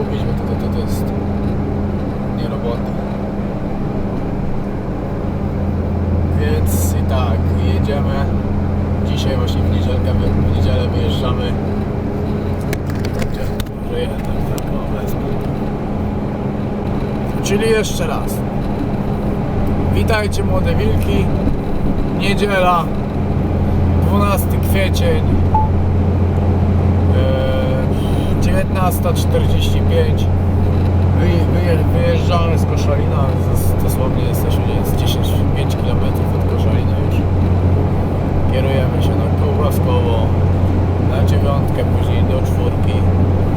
Kupić, bo to, to, to, to jest nie robota. Więc i tak, jedziemy. Dzisiaj właśnie w niedzielkę, w niedzielę wyjeżdżamy. Gdzie? Może jeden, tak, no. Czyli jeszcze raz. Witajcie młode wilki. Niedziela, 12 kwiecień. Eee, 19.45 Wyje- wyje- Wyjeżdżamy z Koszalina, dosłownie jesteśmy nie, z 10-5 km od Koszalina już. Kierujemy się na Kołbaskowo, na dziewiątkę, później do czwórki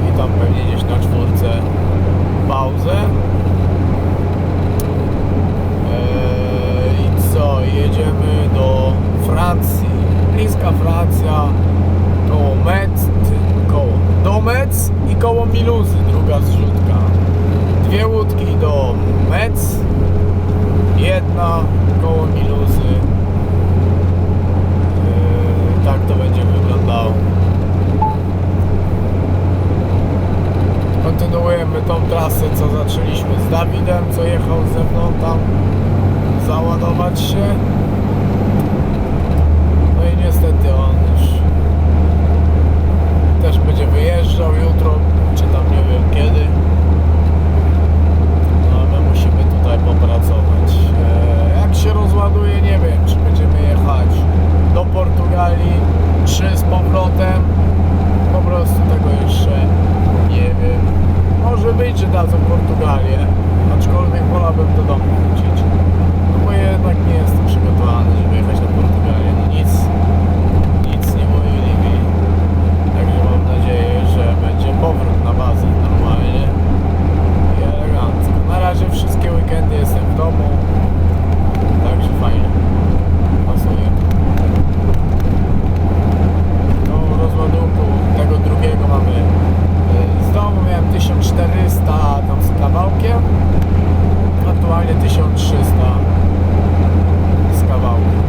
i tam pewnie gdzieś na czwórce pauzę. Eee, I co? Jedziemy do Francji. Bliska Francja, koło Metz, koło Domec i koło Miluzy, druga zrzutka. Dwie łódki do Metz, jedna koło Miluzy. Eee, tak to będzie wyglądało. Kontynuujemy tą trasę, co zaczęliśmy z Dawidem, co jechał ze mną tam załadować się. No i niestety on już też będzie wyjeżdżał jutro, czy tam nie wiem kiedy. No my musimy tutaj popracować. E, Jak się rozładuje, nie wiem, czy będziemy jechać do Portugalii, czy z powrotem. Po prostu tego jeszcze nie wiem. Może być, że dadzą Portugalię, aczkolwiek wolałbym do domu wrócić. No bo jednak nie jestem przygotowany, żeby jechać na Portugalię. No nic nie mówili mi. Także mam nadzieję, że będzie powrót na bazę normalnie i elegancko. Na razie wszystkie weekendy jestem w domu, także fajnie. Pasuje. No rozładunku tego drugiego mamy y, z domu miałem 1400 tam z kawałkiem aktualnie 1300 z kawałkiem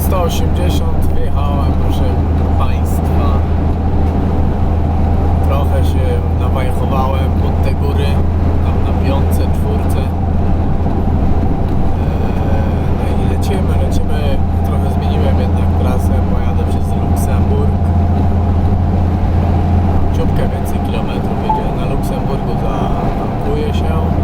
380 wjechałem, proszę Państwa. Trochę się nawajchowałem pod te góry, tam na piątce, czwórce. Eee, no i lecimy, lecimy. Trochę zmieniłem jednak trasę, bo jadę przez Luksemburg. Ciupkę więcej kilometrów jedzie na Luksemburgu, zatankuję się.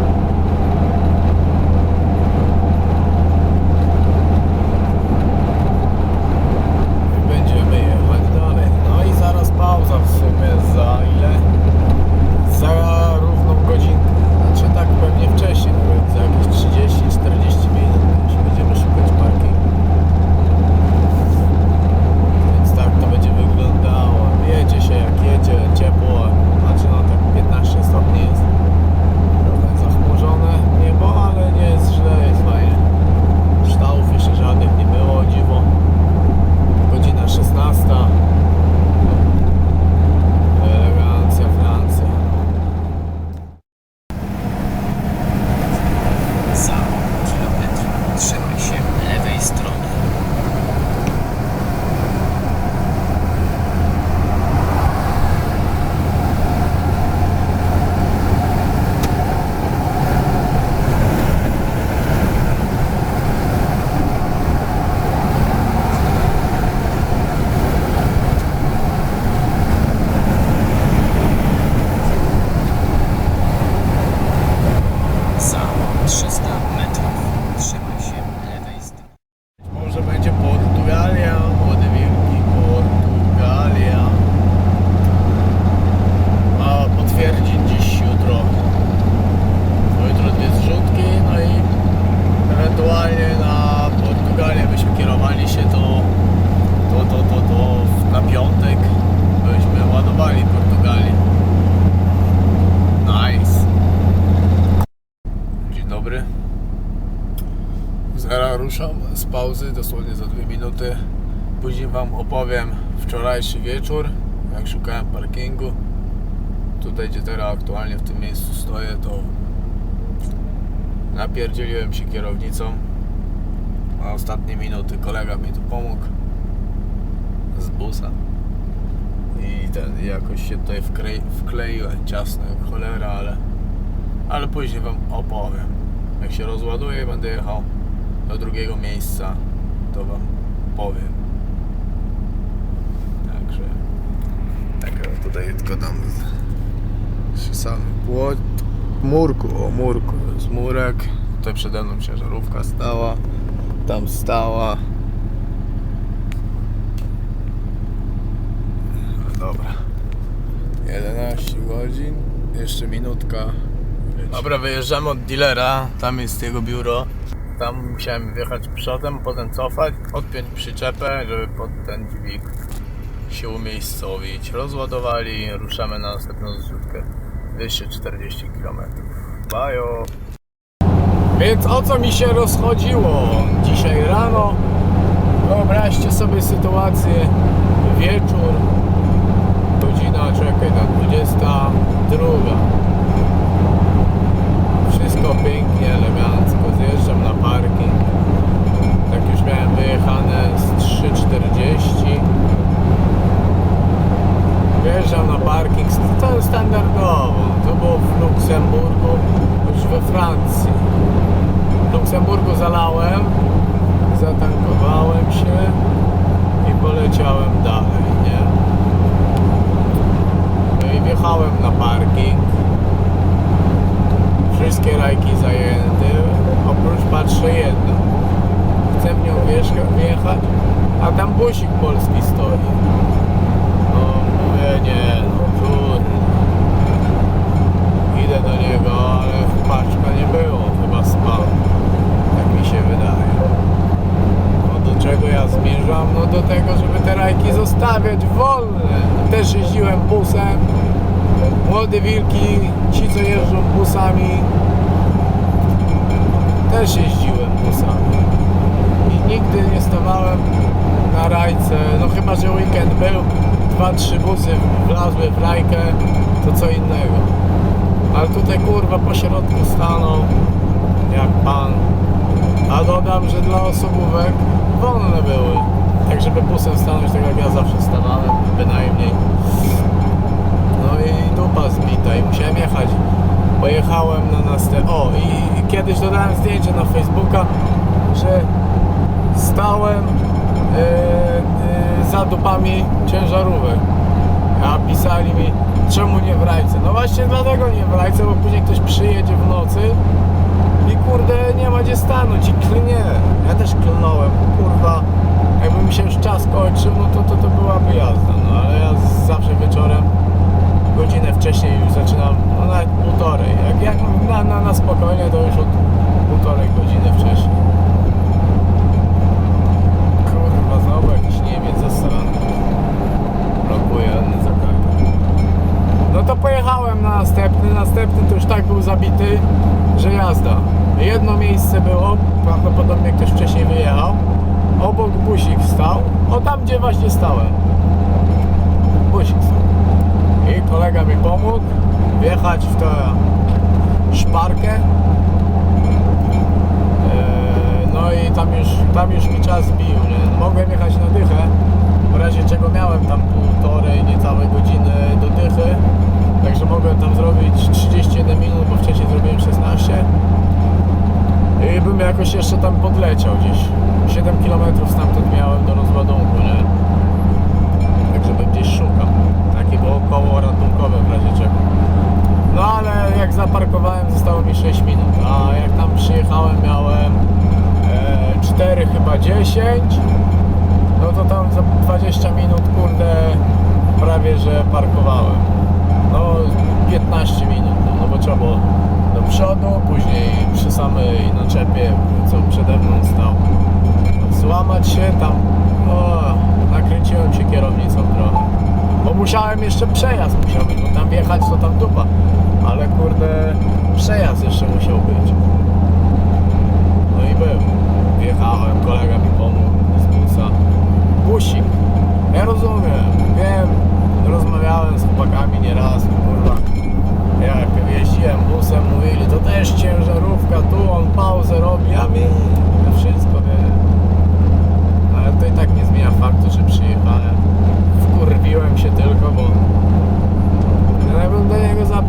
Zaraz ruszam z pauzy, dosłownie za dwie minuty. Później Wam opowiem wczorajszy wieczór, jak szukałem parkingu. Tutaj, gdzie teraz aktualnie w tym miejscu stoję, to napierdzieliłem się kierownicą. Na ostatnie minuty kolega mi tu pomógł z busa. I ten, jakoś się tutaj wklei, wkleiłem ciasno jak cholera, ale, ale później Wam opowiem. Jak się rozładuję i będę jechał do drugiego miejsca, to Wam powiem. Także tak tutaj tylko tam z- sam płot murku, o murku, jest murek. Tutaj przede mną ciężarówka stała, tam stała. No Dobra. 11 godzin, jeszcze minutka. Dobra, wyjeżdżamy od dealera, tam jest jego biuro. Tam musiałem wjechać przodem, potem cofać, odpiąć przyczepę, żeby pod ten dźwig się umiejscowić. Rozładowali, ruszamy na następną zrzutkę. 240 km. Bajo! Więc o co mi się rozchodziło dzisiaj rano? Wyobraźcie sobie sytuację, wieczór, godzina, czekaj, na 22. Wszystko pięknie, elegancko. 40 wjeżdżam na parking to standardowo to było w Luksemburgu już we Francji. W Luksemburgu zalałem zatankowałem się i poleciałem dalej nie? no i wjechałem na parking. Wszystkie rajki zajęte oprócz patrzę jedno chce w nią wjechać, a tam busik polski stoi. No mówię, nie, no kurde. Idę do niego, ale paczka nie było, chyba spał. Tak mi się wydaje. No do czego ja zmierzam? No do tego, żeby te rajki zostawiać wolne. Też jeździłem busem. Młode wilki, ci co jeżdżą busami, też jeździłem busami. Nigdy nie stawałem na rajce, no chyba, że weekend był, dwa, trzy busy wlazły w rajkę, to co innego. Ale tutaj kurwa po środku stanął, jak pan. A dodam, że dla osobówek wolne były. Tak żeby busem stanąć, tak jak ja zawsze stawałem, bynajmniej. No i dupa zbita i musiałem jechać. Pojechałem na następny. O, i kiedyś dodałem zdjęcie na Facebooka, że stałem e, e, za dupami ciężarówek. A pisali mi, czemu nie w rajce? No właśnie dlatego nie w rajce, bo później ktoś przyjedzie w nocy i kurde nie ma gdzie stanąć i klnie. Ja też klnąłem, kurwa. Jakby mi się już czas kończył, no to, to, to byłaby jazda. No ale ja zawsze wieczorem godzinę wcześniej już zaczynam, no nawet półtorej. Jak, jak na, na, na spokojnie to już od półtorej godziny wcześniej. Kurwa, znowu jakiś Niemiec zasrany. Blokuje zakartę. No to pojechałem na następny. Następny to już tak był zabity, że jazda. Jedno miejsce było, prawdopodobnie ktoś wcześniej wyjechał. Obok busik stał. O tam gdzie właśnie stałem. Busik stał. I kolega mi pomógł wjechać w tę szparkę. Eee, No i tam już, tam już mi czas bił. Nie? Mogłem jechać na dychę, w razie czego miałem tam półtorej, niecałe godziny do dychy. Także mogłem tam zrobić 31 minut, bo wcześniej zrobiłem 16. Jakoś jeszcze tam podleciał gdzieś. 7 km stamtąd miałem do rozładunku, nie? Także bym gdzieś szukał. Takie było koło ratunkowe w razie czego. No ale jak zaparkowałem zostało mi 6 minut, a jak tam przyjechałem miałem e, 4 chyba 10 no to tam za 20 minut kurde prawie że parkowałem. No 15 minut, no, no bo trzeba było do przodu, później przy samej naczepie, co przede mną stał. Złamać się tam, o, nakręciłem się kierownicą trochę. Bo musiałem jeszcze przejazd musiał być, bo tam wjechać to tam dupa. Ale kurde, przejazd jeszcze musiał być. No i był. Wjechałem, kolega mi pomógł z busa. Busik. Ja rozumiem, wiem, rozmawiałem z chłopakami nieraz, kurwa. Jak jeździłem busem, mówili, to też ciężarówka, tu on pauzę robi, ja wiem, ja wszystko wiem. Ale to i tak nie zmienia faktu, że przyjechałem. Wkurwiłem się tylko, bo ja jakbym do niego za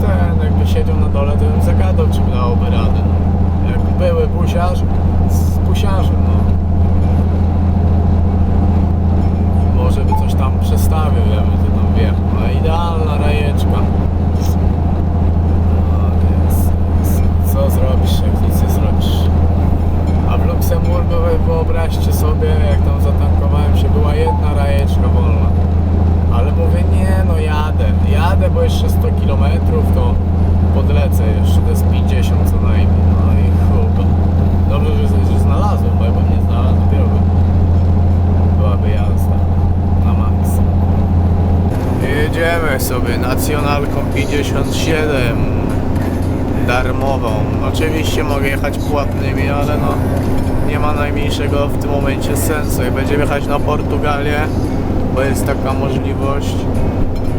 ten, jakby siedział na dole, to bym zagadał, czy dałoby radę. No. Jak były busiarz z busiarzem, no. Może by coś tam przestawił, ja bym to tam wjechał. No idealna rajeczka. No, jest, jest. Co zrobisz, jak nic nie zrobisz? A w Luksemburgu wy wyobraźcie sobie, jak tam zatankowałem się, była jedna rajeczka wolna. Ale mówię, nie no jadę, jadę, bo jeszcze 100 km to podlecę jeszcze, to jest 50 co najmniej. No i chuba. Dobrze, że, że znalazłem, bo jakbym nie znalazł, dopiero by byłaby jazda na maksa. Jedziemy sobie nacjonalką 57 darmową. Oczywiście mogę jechać płatnymi, ale no nie ma najmniejszego w tym momencie sensu. Jak będziemy jechać na Portugalię, bo jest taka możliwość,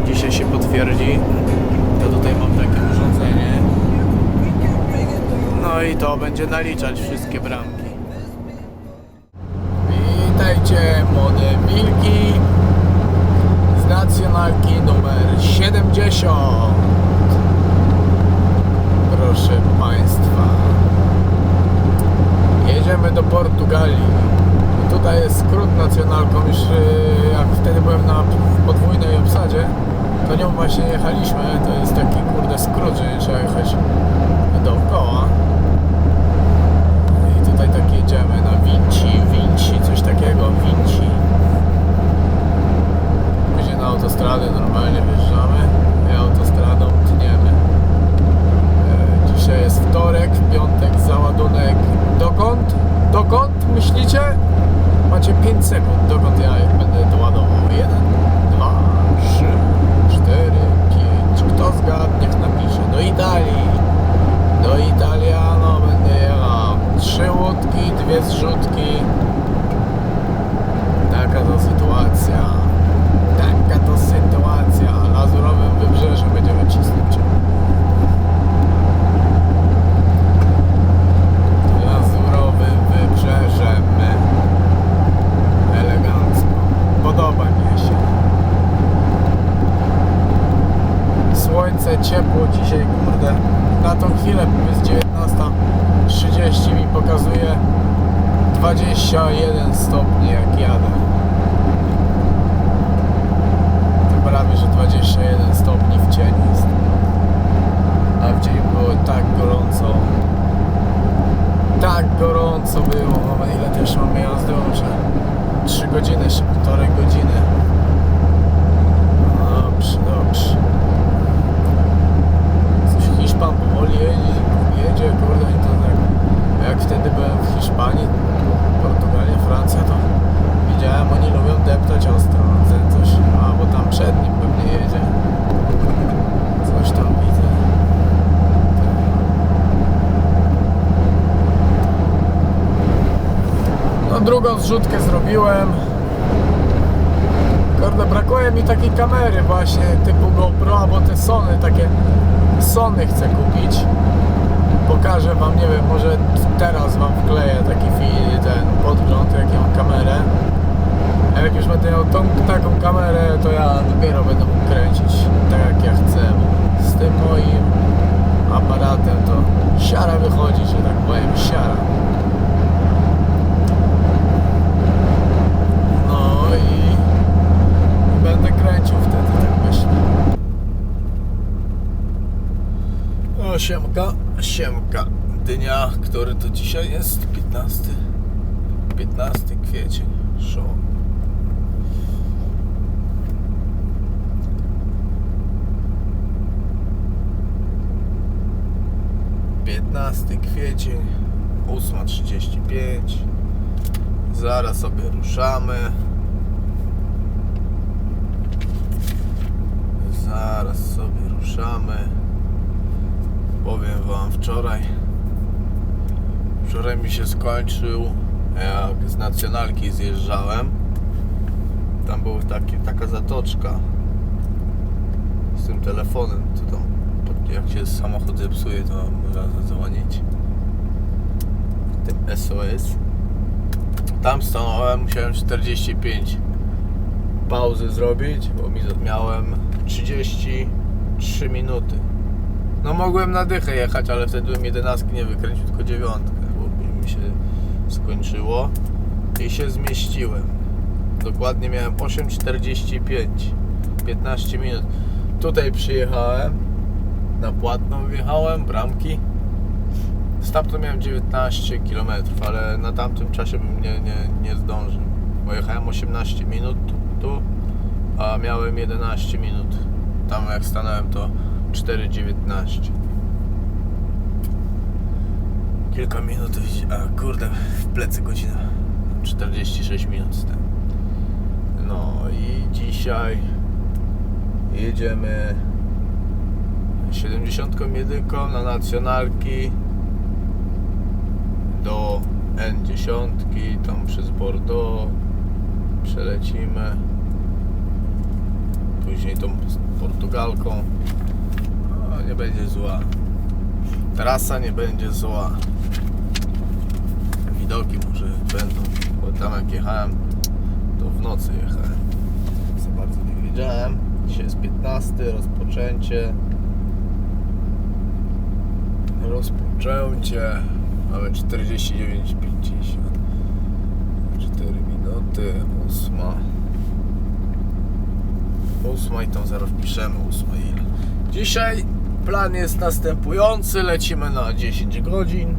dzisiaj się potwierdzi, to tutaj mam takie urządzenie. No i to będzie naliczać wszystkie bramki. Witajcie młode wilki z nacjonalki numer 70. Proszę Państwa. Jedziemy do Portugalii. Tutaj jest skrót nacjonalką. Już yy, jak wtedy byłem na podwójnej obsadzie, to nią właśnie jechaliśmy. To jest taki kurde skrót, że trzeba jechać dookoła. I tutaj tak jedziemy na Vinci, Vinci, coś takiego, Vinci. Później na autostradę normalnie wjeżdżamy i autostradą tniemy. E, Dzisiaj jest wtorek, piątek załadunek. Dokąd? Dokąd myślicie? Macie 5 sekund, dokąd ja będę doładował. 1, 2, 3, 4, 5. Kto zgadł, niech napisze. Do Italii. Do Italiano będę jechał. Trzy łódki, dwie zrzutki. Zrzutkę zrobiłem. Kurde, brakuje mi takiej kamery właśnie typu GoPro, albo te Sony, takie Sony chcę kupić. Pokażę wam, nie wiem, może teraz wam wkleję taki fi- ten podgląd, jak ja mam kamerę. A jak już będę miał tą, taką kamerę, to ja dopiero będę mógł kręcić tak jak ja chcę. Z tym moim aparatem to siara wychodzi, że tak powiem, siara. No i będę kręcił wtedy, tak myślę. O, siemka, siemka. Dnia, który to dzisiaj jest? 15? 15 kwiecień. Show. Piętnasty kwiecień, 8.35 Zaraz sobie ruszamy Zaraz sobie ruszamy Powiem wam wczoraj Wczoraj mi się skończył Jak z nacjonalki zjeżdżałem. Tam była taki, taka zatoczka Z tym telefonem to tam, Jak się samochód zepsuje to można zadzwonić. Tym SOS Tam stanąłem, musiałem 45 pauzy zrobić, bo mi miałem 33 minuty. No mogłem na dychę jechać, ale wtedy bym 11 nie wykręcił, tylko dziewiątkę, bo mi się skończyło i się zmieściłem. Dokładnie miałem 8.45, 15 minut. Tutaj przyjechałem, na płatną wjechałem, bramki. Stamtąd miałem 19 km, ale na tamtym czasie bym nie, nie, nie zdążył. Bo jechałem 18 minut tu, a miałem 11 minut. Tam jak stanąłem to 4,19. Kilka minut, a kurde, w plecy godzina. 46 minut stałem. No i dzisiaj jedziemy 71 na nacjonalki do N10, tam przez Bordeaux przelecimy. Później tą Portugalką. Nie będzie zła. Trasa nie będzie zła. Widoki może będą, bo tam jak jechałem, to w nocy jechałem. Za bardzo nie wiedziałem. Dzisiaj jest 15, rozpoczęcie. Rozpoczęcie. Mamy 49,50. 4 minuty, 8. 8 i tam zaraz wpiszemy 8 ile. Dzisiaj plan jest następujący. Lecimy na 10 godzin.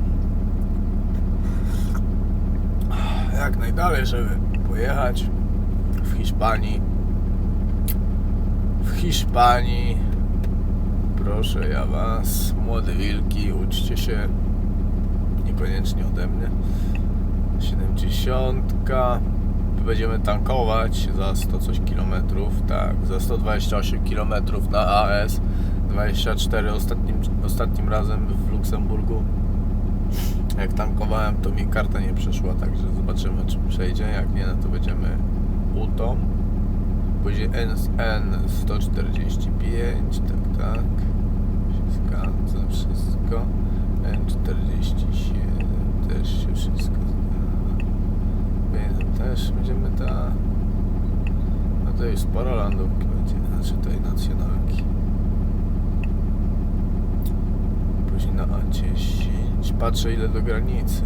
Jak najdalej, żeby pojechać w Hiszpanii. W Hiszpanii. Proszę ja was, młode wilki, uczcie się niekoniecznie ode mnie. 70. Będziemy tankować za 100 coś kilometrów. Tak, za 128 kilometrów na AS. 24 ostatnim, ostatnim razem w Luksemburgu. Jak tankowałem, to mi karta nie przeszła, także zobaczymy, czy przejdzie. Jak nie, no to będziemy UTO. Później NSN 145, tak, tak. Się zgadza wszystko. N47 też się wszystko zgadza. Też będziemy ta. No Tutaj sporo landówki będzie, znaczy tej nacjonalki. Później na A10. Patrzę ile do granicy.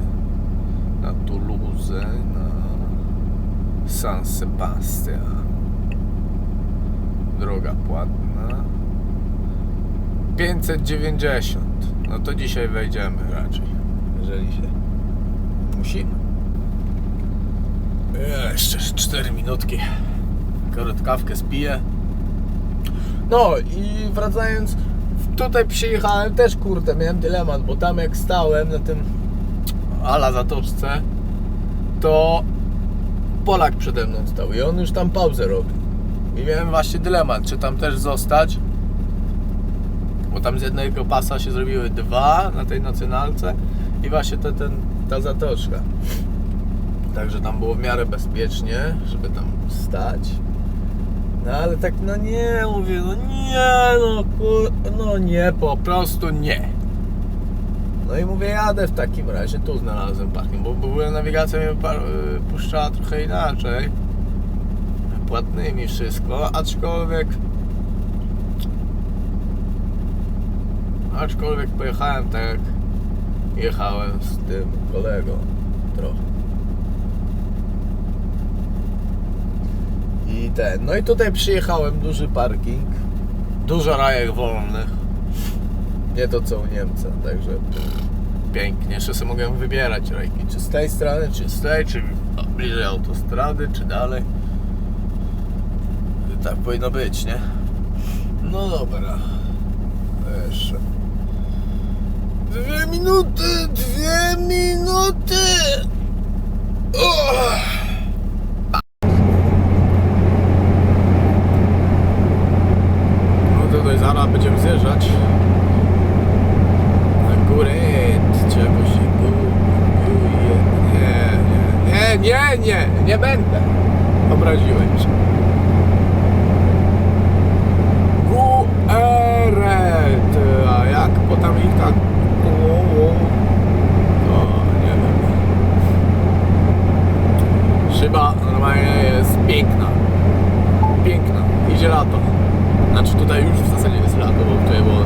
Na Toulouse, na San Sebastian. Droga płatna. 590. No to dzisiaj wejdziemy raczej. Jeżeli się musimy. Jeszcze 4 minutki. Akurat kawkę spiję. No i wracając, tutaj przyjechałem też kurde, miałem dylemat, bo tam jak stałem na tym ala zatoczce, to Polak przede mną stał i on już tam pauzę robił. I miałem właśnie dylemat, czy tam też zostać, bo tam z jednego pasa się zrobiły dwa na tej nacjonalce i właśnie te, ten, ta zatoczka. Także tam było w miarę bezpiecznie, żeby tam stać. No ale tak, no nie, mówię, no nie, no kur... no nie, po prostu nie. No i mówię, jadę w takim razie, tu znalazłem parking, bo, bo była nawigacja mnie par- y, puszczała trochę inaczej. Płatnymi wszystko, aczkolwiek... Aczkolwiek pojechałem tak jak jechałem z tym kolegą trochę. Ten, no i tutaj przyjechałem, duży parking, dużo rajek wolnych. Nie to co u Niemca, także pięknie. Jeszcze sobie mogę wybierać rajki, czy z tej strony, czy z tej, czy bliżej autostrady, czy dalej. Tak powinno być, nie? No dobra. Jeszcze. Dwie minuty, dwie minuty! Uch. No tutaj zaraz będziemy zjeżdżać na górę, czego się góruje. Nie, nie, nie, nie, nie, nie będę. Obraziłem się. Gueret, a jak potem ich tak... O, o. O, nie wiem. Szyba normalnie jest piękna. Piękna. Idzie lato. Znaczy tutaj już w zasadzie jest lato, bo tutaj było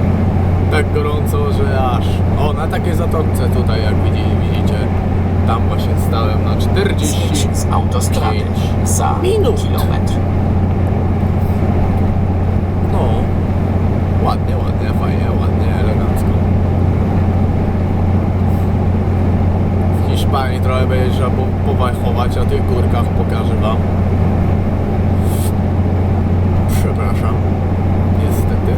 tak gorąco, że aż... O, na takiej zatoczce tutaj, jak widzi, widzicie, tam właśnie stałem na 40 Zjedź z autostrady za minut. kilometr. No, ładnie, ładnie, fajnie, ładnie, elegancko. W Hiszpanii trochę będzie trzeba po- powajchować na tych górkach, pokażę wam. Przepraszam, niestety.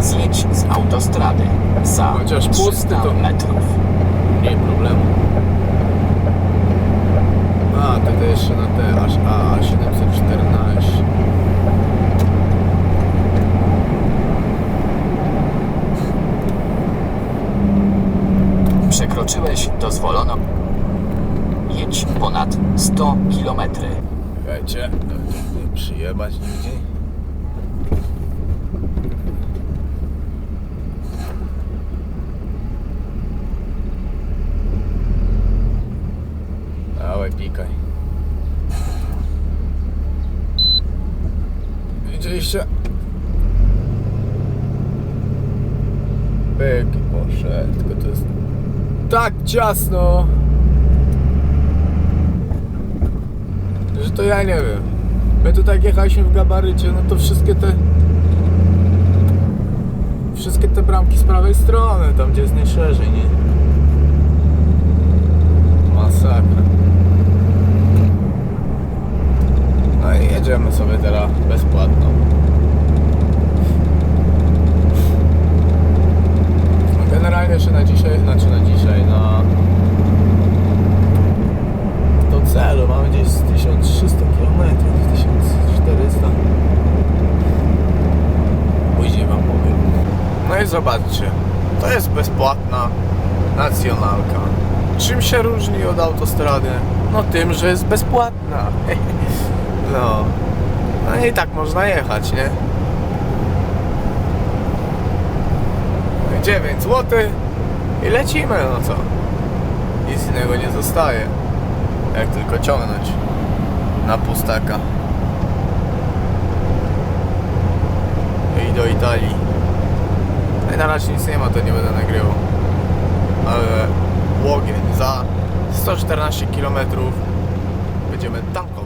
Zjedź z autostrady za Chociaż pusty 300 to- metrów. Nie problemu. A, to jeszcze na te aż A714. Przekroczyłeś dozwoloną. Jedź ponad 100 kilometry. Czekajcie, nie przyjebać nigdzie. Pyk i poszedł, tylko to jest tak ciasno. że to ja nie wiem. My tu tak jechaliśmy w gabarycie, no to wszystkie te wszystkie te bramki z prawej strony, tam gdzie jest najszerzej, nie? Masakra. No i jedziemy sobie teraz bezpłatno. No generalnie jeszcze na dzisiaj, znaczy na dzisiaj, na do celu mamy gdzieś z 1300 km, 1400. Później wam powiem. No i zobaczcie, to jest bezpłatna nacjonalka. Czym się różni od autostrady? No tym, że jest bezpłatna. No. No i tak można jechać, nie? 9 zł i lecimy, no co? Nic innego nie zostaje. Jak tylko ciągnąć na pustaka. I do Italii. No i na razie nic nie ma, to nie będę nagrywał. Ale Łogień za 114 km będziemy tankować.